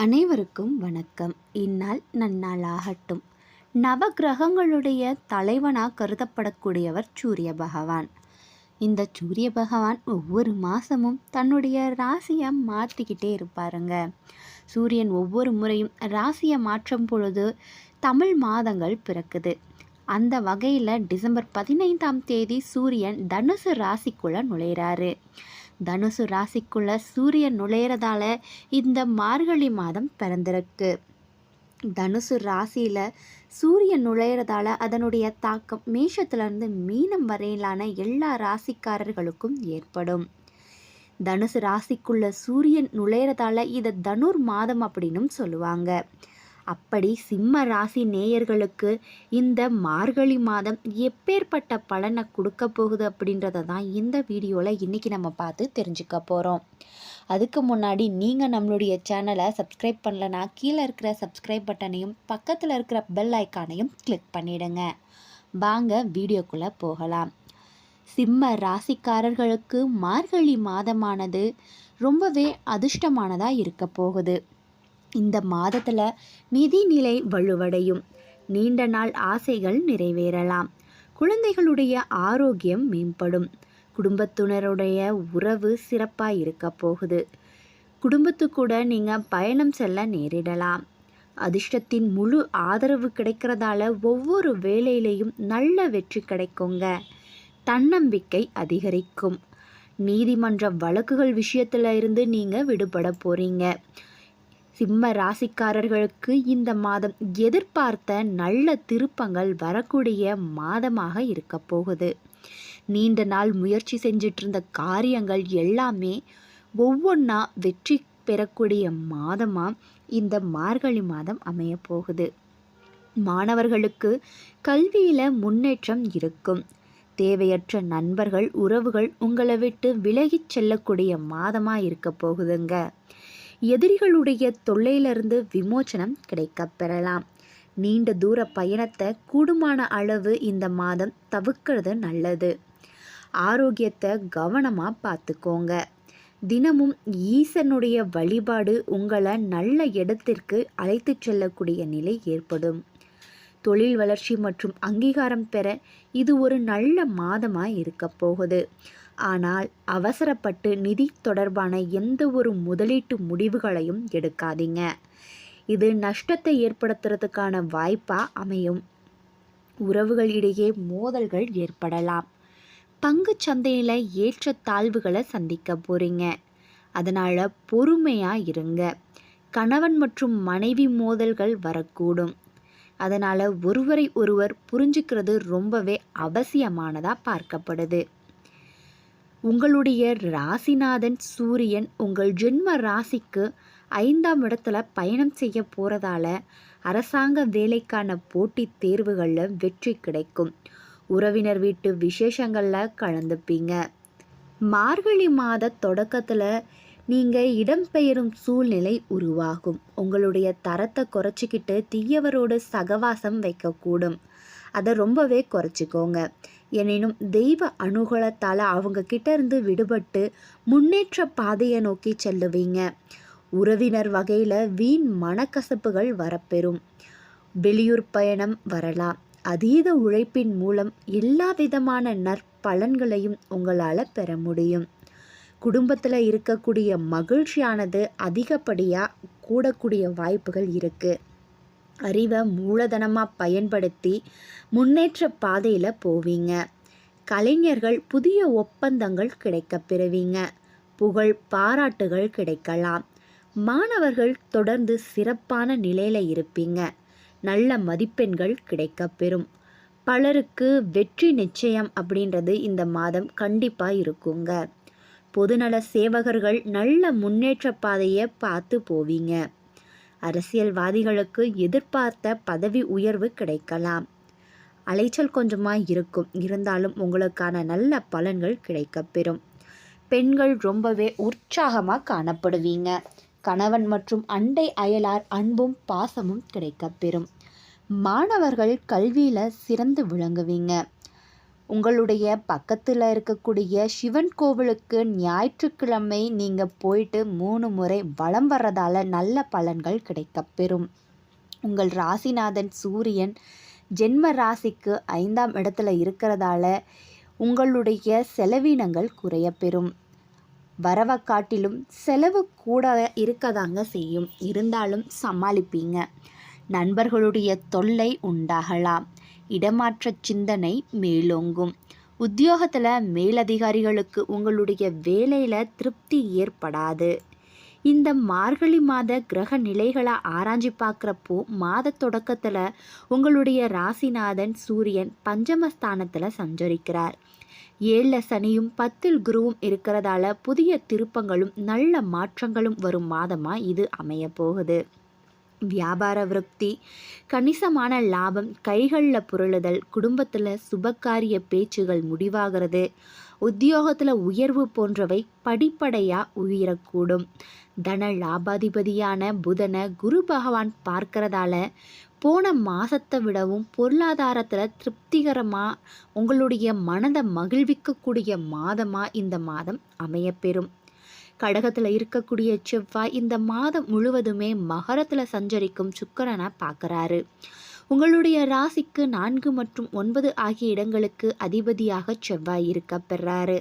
அனைவருக்கும் வணக்கம். இந்நாள் நன்னாளாகட்டும். நவகிரகங்களுடைய தலைவனாக கருதப்படக்கூடியவர் சூரிய பகவான் இந்த சூரிய பகவான் ஒவ்வொரு மாதமும் தன்னுடைய ராசியை மாற்றிக்கிட்டே இருப்பாருங்க. சூரியன் ஒவ்வொரு முறையும் ராசியை மாற்றும் பொழுது தமிழ் மாதங்கள் பிறக்குது. அந்த வகையில் டிசம்பர் பதினைந்தாம் தேதி சூரியன் தனுசு ராசிக்குள்ளே நுழையிறாரு. தனுசு ராசிக்குள்ள சூரியன் நுழையிறதால இந்த மார்கழி மாதம் பிறந்திருக்கு. தனுசு ராசியில் சூரியன் நுழையிறதால அதனுடைய தாக்கம் மேஷத்துலேருந்து மீனம் வரையிலான எல்லா ராசிக்காரர்களுக்கும் ஏற்படும். தனுசு ராசிக்குள்ள சூரியன் நுழையிறதால இதை தனுர் மாதம் அப்படின்னும் சொல்லுவாங்க. அப்படி சிம்ம ராசி நேயர்களுக்கு இந்த மார்கழி மாதம் எப்பேற்பட்ட பலனை கொடுக்க போகுது அப்படின்றத தான் இந்த வீடியோவில் இன்றைக்கி நம்ம பார்த்து தெரிஞ்சுக்க போகிறோம் அதுக்கு முன்னாடி நீங்கள் நம்மளுடைய சேனலை சப்ஸ்கிரைப் பண்ணலனா கீழே இருக்கிற சப்ஸ்கிரைப் பட்டனையும் பக்கத்தில் இருக்கிற பெல் ஐக்கானையும் கிளிக் பண்ணிடுங்க. வாங்க வீடியோக்குள்ளே போகலாம். சிம்ம ராசிக்காரர்களுக்கு மார்கழி மாதமானது ரொம்பவே அதிர்ஷ்டமானதாக இருக்க போகுது. இந்த மாதத்தில் நிதிநிலை வலுவடையும். நீண்ட நாள் ஆசைகள் நிறைவேறலாம். குழந்தைகளுடைய ஆரோக்கியம் மேம்படும். குடும்பத்தினருடைய உறவு சிறப்பாக இருக்க போகுது. குடும்பத்துக்கூட நீங்கள் பயணம் செல்ல நேரிடலாம். அதிர்ஷ்டத்தின் முழு ஆதரவு கிடைக்கிறதால ஒவ்வொரு வேலையிலையும் நல்ல வெற்றி கிடைக்குங்க. தன்னம்பிக்கை அதிகரிக்கும். நீதிமன்ற வழக்குகள் விஷயத்தில் இருந்து நீங்கள் விடுபட போகிறீங்க சிம்ம ராசிக்காரர்களுக்கு இந்த மாதம் எதிர்பார்த்த நல்ல திருப்பங்கள் வரக்கூடிய மாதமாக இருக்க போகுது. நீண்ட நாள் முயற்சி செஞ்சிட்டு இருந்த காரியங்கள் எல்லாமே ஒவ்வொன்றா வெற்றி பெறக்கூடிய மாதமாக இந்த மார்கழி மாதம் அமைய போகுது. மாணவர்களுக்கு கல்வியில் முன்னேற்றம் இருக்கும். தேவையற்ற நண்பர்கள் உறவுகள் உங்களை விட்டு விலகிச் செல்லக்கூடிய மாதமாக இருக்க போகுதுங்க. எதிரிகளுடைய தொல்லையிலிருந்து விமோச்சனம் கிடைக்கப் பெறலாம் நீண்ட தூர பயணத்தை கூடுமான அளவு இந்த மாதம் தவிர்க்கிறது நல்லது. ஆரோக்கியத்தை கவனமாக பார்த்துக்கோங்க. தினமும் ஈசனுடைய வழிபாடு உங்களை நல்ல இடத்திற்கு அழைத்து செல்லக்கூடிய நிலை ஏற்படும். தொழில் வளர்ச்சி மற்றும் அங்கீகாரம் பெற இது ஒரு நல்ல மாதமாக இருக்க போகுது. ஆனால் அவசரப்பட்டு நிதி தொடர்பான எந்த ஒரு முதலீட்டு முடிவுகளையும் எடுக்காதீங்க. இது நஷ்டத்தை ஏற்படுத்துறதுக்கான வாய்ப்பாக அமையும். உறவுகளிடையே மோதல்கள் ஏற்படலாம். பங்கு சந்தையில் ஏற்ற தாழ்வுகளை சந்திக்க போகிறீங்க அதனால் பொறுமையாக இருங்க. கணவன் மற்றும் மனைவி மோதல்கள் வரக்கூடும். அதனால் ஒருவரை ஒருவர் புரிஞ்சுக்கிறது ரொம்பவே அவசியமானதாக பார்க்கப்படுது. உங்களுடைய ராசிநாதன் சூரியன் உங்கள் ஜென்ம ராசிக்கு ஐந்தாம் இடத்துல பயணம் செய்ய போகிறதால அரசாங்க வேலைக்கான போட்டித் தேர்வுகளில் வெற்றி கிடைக்கும். உறவினர் வீட்டு விசேஷங்களில் கலந்துப்பீங்க. மார்கழி மாத தொடக்கத்தில் நீங்கள் இடம்பெயரும் சூழ்நிலை உருவாகும். உங்களுடைய தரத்தை குறைச்சிக்கிட்டு தீயவரோடு சகவாசம் வைக்கக்கூடும். அதை ரொம்பவே குறைச்சிக்கோங்க. எனினும் தெய்வ அனுகூலத்தால் அவங்க கிட்ட இருந்து விடுபட்டு முன்னேற்ற பாதையை நோக்கி செல்லுவீங்க. உறவினர் வகையில் வீண் மனக்கசப்புகள் வரப்பெறும். வெளியூர் பயணம் வரலாம். அதீத உழைப்பின் மூலம் எல்லா விதமான நற்பலன்களையும் உங்களால் பெற முடியும். குடும்பத்தில் இருக்கக்கூடிய மகிழ்ச்சியானது அதிகப்படியாக கூடக்கூடிய வாய்ப்புகள் இருக்குது அறிவை மூலதனமாக பயன்படுத்தி முன்னேற்ற பாதையில் போவீங்க. கலைஞர்கள் புதிய ஒப்பந்தங்கள் கிடைக்க பெறுவீங்க. புகழ் பாராட்டுகள் கிடைக்கலாம். மாணவர்கள் தொடர்ந்து சிறப்பான நிலையில் இருப்பீங்க. நல்ல மதிப்பெண்கள் கிடைக்கப்பெறும் பலருக்கு வெற்றி நிச்சயம் அப்படின்றது இந்த மாதம் கண்டிப்பாக இருக்குங்க. பொதுநல சேவகர்கள் நல்ல முன்னேற்ற பாதையை பார்த்து போவீங்க. அரசியல்வாதிகளுக்கு எதிர்பார்த்த பதவி உயர்வு கிடைக்கலாம். அலைச்சல் கொஞ்சமாக இருக்கும். இருந்தாலும் உங்களுக்கான நல்ல பலன்கள் கிடைக்கப்பெறும். பெண்கள் ரொம்பவே உற்சாகமாக காணப்படுவீங்க. கணவன் மற்றும் அண்டை அயலார் அன்பும் பாசமும் கிடைக்கப்பெறும். மாணவர்கள் கல்வியில் சிறந்து விளங்குவீங்க. உங்களுடைய பக்கத்தில் இருக்கக்கூடிய சிவன் கோவிலுக்கு ஞாயிற்றுக்கிழமை நீங்கள் போயிட்டு மூணு முறை வளம் வர்றதால நல்ல பலன்கள் கிடைக்கப்பெறும் உங்கள் ராசிநாதன் சூரியன் ஜென்ம ராசிக்கு ஐந்தாம் இடத்துல இருக்கிறதால உங்களுடைய செலவினங்கள் குறையப்பெறும் வரவை காட்டிலும் செலவு கூட இருக்கதாங்க செய்யும். இருந்தாலும் சமாளிப்பீங்க. நண்பர்களுடைய தொல்லை உண்டாகலாம். இடமாற்ற சிந்தனை மேலோங்கும். உத்தியோகத்தில் மேலதிகாரிகளுக்கு உங்களுடைய வேலையில் திருப்தி ஏற்படாது. இந்த மார்கழி மாத கிரக நிலைகளை ஆராய்ஞ்சு பார்க்குறப்போ மாத தொடக்கத்தில் உங்களுடைய ராசிநாதன் சூரியன் பஞ்சமஸ்தானத்தில் சஞ்சரிக்கிறார். ஏழில் சனியும் பத்தில் குருவும் இருக்கிறதால புதிய திருப்பங்களும் நல்ல மாற்றங்களும் வரும் மாதமாக இது அமைய போகுது வியாபார விருத்தி கணிசமான லாபம் கைகளில் புரளுதல் குடும்பத்தில் சுபகாரிய பேச்சுகள் முடிவாகிறது. உத்தியோகத்தில் உயர்வு போன்றவை படிப்படையாக உயரக்கூடும். தன லாபாதிபதியான புதனை குரு பகவான் பார்க்கறதால போன மாதத்தை விடவும் பொருளாதாரத்தில் திருப்திகரமாக உங்களுடைய மனதை மகிழ்விக்கக்கூடிய மாதமாக இந்த மாதம் அமையப்பெறும். கடகத்தில் இருக்கக்கூடிய செவ்வாய் இந்த மாதம் முழுவதுமே மகரத்தில் சஞ்சரிக்கும் சுக்கரனை பார்க்குறாரு. உங்களுடைய ராசிக்கு நான்கு மற்றும் ஒன்பது ஆகிய இடங்களுக்கு அதிபதியாக செவ்வாய் இருக்க பெறாரு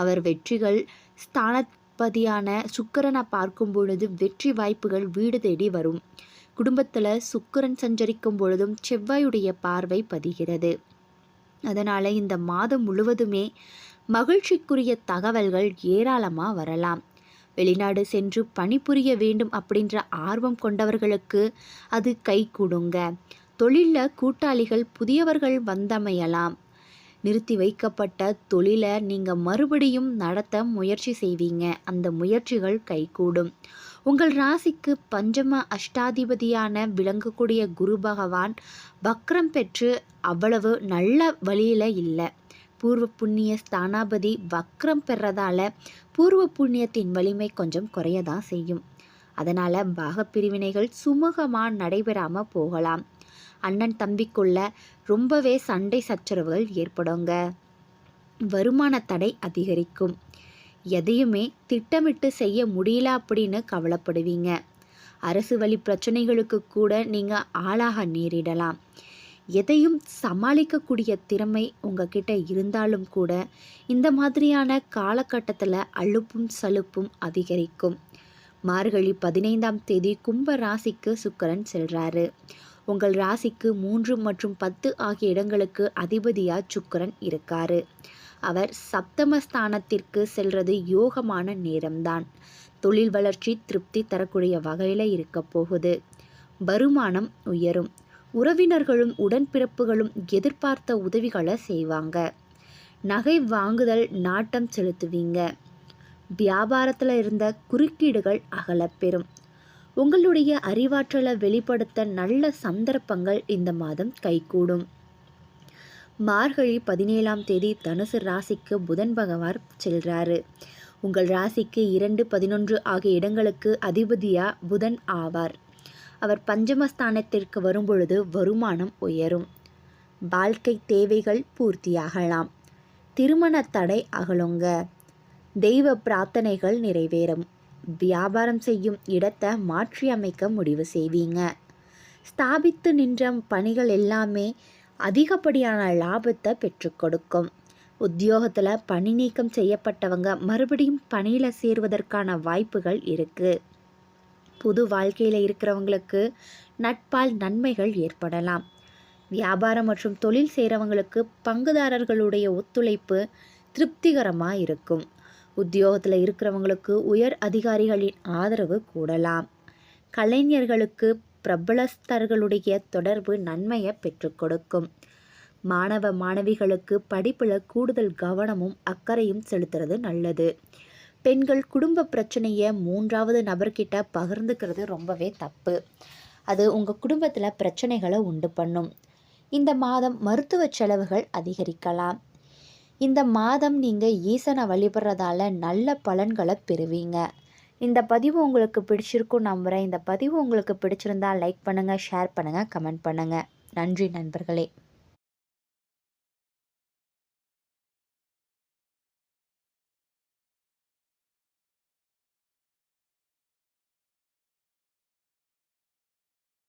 அவர் வெற்றிகள் ஸ்தானப்பதியான சுக்கரனை பார்க்கும் பொழுது வெற்றி வாய்ப்புகள் வீடு தேடி வரும். குடும்பத்தில் சுக்கரன் சஞ்சரிக்கும் பொழுதும் செவ்வாயுடைய பார்வை பதிகிறது. அதனால் இந்த மாதம் முழுவதுமே மகிழ்ச்சிக்குரிய தகவல்கள் ஏராளமாக வரலாம். வெளிநாடு சென்று பணிபுரிய வேண்டும் அப்படின்ற ஆர்வம் கொண்டவர்களுக்கு அது கை கொடுங்க. தொழிலில் கூட்டாளிகள் புதியவர்கள் வந்தமையலாம். நிறுத்தி வைக்கப்பட்ட தொழிலை நீங்கள் மறுபடியும் நடத்த முயற்சி செய்வீங்க. அந்த முயற்சிகள் கைகூடும். உங்கள் ராசிக்கு பஞ்சம அஷ்டாதிபதியான விளங்கக்கூடிய குரு பகவான் வக்ரம் பெற்று அவ்வளவு நல்ல வழியில் இல்லை. பூர்வ புண்ணிய ஸ்தானாபதி வக்ரம் பெறதால பூர்வ புண்ணியத்தின் வலிமை கொஞ்சம் குறையதான் செய்யும். அதனால் பாகப்பிரிவினைகள் சுமூகமாக நடைபெறாமல் போகலாம். அண்ணன் தம்பிக்குள்ள ரொம்பவே சண்டை சச்சரவுகள் ஏற்படுங்க. வருமான தடை அதிகரிக்கும். எதையுமே திட்டமிட்டு செய்ய முடியல அப்படின்னு கவலைப்படுவீங்க. அரசு வழி பிரச்சனைகளுக்கு கூட நீங்கள் ஆளாக நேரிடலாம். எதையும் சமாளிக்கக்கூடிய திறமை உங்ககிட்ட இருந்தாலும் கூட இந்த மாதிரியான காலகட்டத்தில் அழுப்பும் சலுப்பும் அதிகரிக்கும். மார்கழி பதினைந்தாம் தேதி கும்ப ராசிக்கு சுக்கரன் செல்றாரு. உங்கள் ராசிக்கு மூன்று மற்றும் பத்து ஆகிய இடங்களுக்கு அதிபதியாக சுக்கரன் இருக்காரு. அவர் சப்தமஸ்தானத்திற்கு செல்றது யோகமான நேரம்தான். தொழில் வளர்ச்சி திருப்தி தரக்கூடிய வகையில் இருக்க போகுது. வருமானம் உயரும். உறவினர்களும் உடன்பிறப்புகளும் எதிர்பார்த்த உதவிகளை செய்வாங்க. நகை வாங்குதல் நாட்டம் செலுத்துவீங்க. வியாபாரத்தில் இருந்த குறுக்கீடுகள் அகலப்பெறும். உங்களுடைய அறிவாற்றலை வெளிப்படுத்த நல்ல சந்தர்ப்பங்கள் இந்த மாதம் கைகூடும். மார்கழி பதினேழாம் தேதி தனுசு ராசிக்கு புதன் பகவான் செல்றாரு. உங்கள் ராசிக்கு இரண்டு பதினொன்று ஆகிய இடங்களுக்கு அதிபதியா புதன் ஆவார். அவர் பஞ்சமஸ்தானத்திற்கு வரும்பொழுது வருமானம் உயரும். வாழ்க்கை தேவைகள் பூர்த்தியாகலாம். திருமண தடை அகலுங்க. தெய்வ பிரார்த்தனைகள் நிறைவேறும். வியாபாரம் செய்யும் இடத்தை மாற்றி அமைக்க முடிவு செய்வீங்க. ஸ்தாபித்து நின்ற பணிகள் எல்லாமே அதிகப்படியான லாபத்தை பெற்றுக் கொடுக்கும். உத்தியோகத்தில் பணி நீக்கம் செய்யப்பட்டவங்க மறுபடியும் பணியில் சேருவதற்கான வாய்ப்புகள் இருக்குது புது வாழ்க்கையில் இருக்கிறவங்களுக்கு நட்பால் நன்மைகள் ஏற்படலாம். வியாபாரம் மற்றும் தொழில் செய்கிறவங்களுக்கு பங்குதாரர்களுடைய ஒத்துழைப்பு திருப்திகரமாக இருக்கும். உத்தியோகத்தில் இருக்கிறவங்களுக்கு உயர் அதிகாரிகளின் ஆதரவு கூடலாம். கலைஞர்களுக்கு பிரபலஸ்தர்களுடைய தொடர்பு நன்மையை பெற்றுக் கொடுக்கும். மாணவ மாணவிகளுக்கு படிப்பில் கூடுதல் கவனமும் அக்கறையும் செலுத்துறது நல்லது. பெண்கள் குடும்ப பிரச்சனையை மூன்றாவது நபர்கிட்ட பகிர்ந்துக்கிறது ரொம்பவே தப்பு. அது உங்கள் குடும்பத்தில் பிரச்சனைகளை உண்டு பண்ணும். இந்த மாதம் மருத்துவ செலவுகள் அதிகரிக்கலாம். இந்த மாதம் நீங்கள் ஈசனை வழிபடுறதால நல்ல பலன்களை பெறுவீங்க. இந்த பதிவு உங்களுக்கு பிடிச்சிருக்கும் நம்புகிறேன் இந்த பதிவு உங்களுக்கு பிடிச்சிருந்தா லைக் பண்ணுங்கள் ஷேர் பண்ணுங்கள் கமெண்ட் பண்ணுங்கள் நன்றி நண்பர்களே.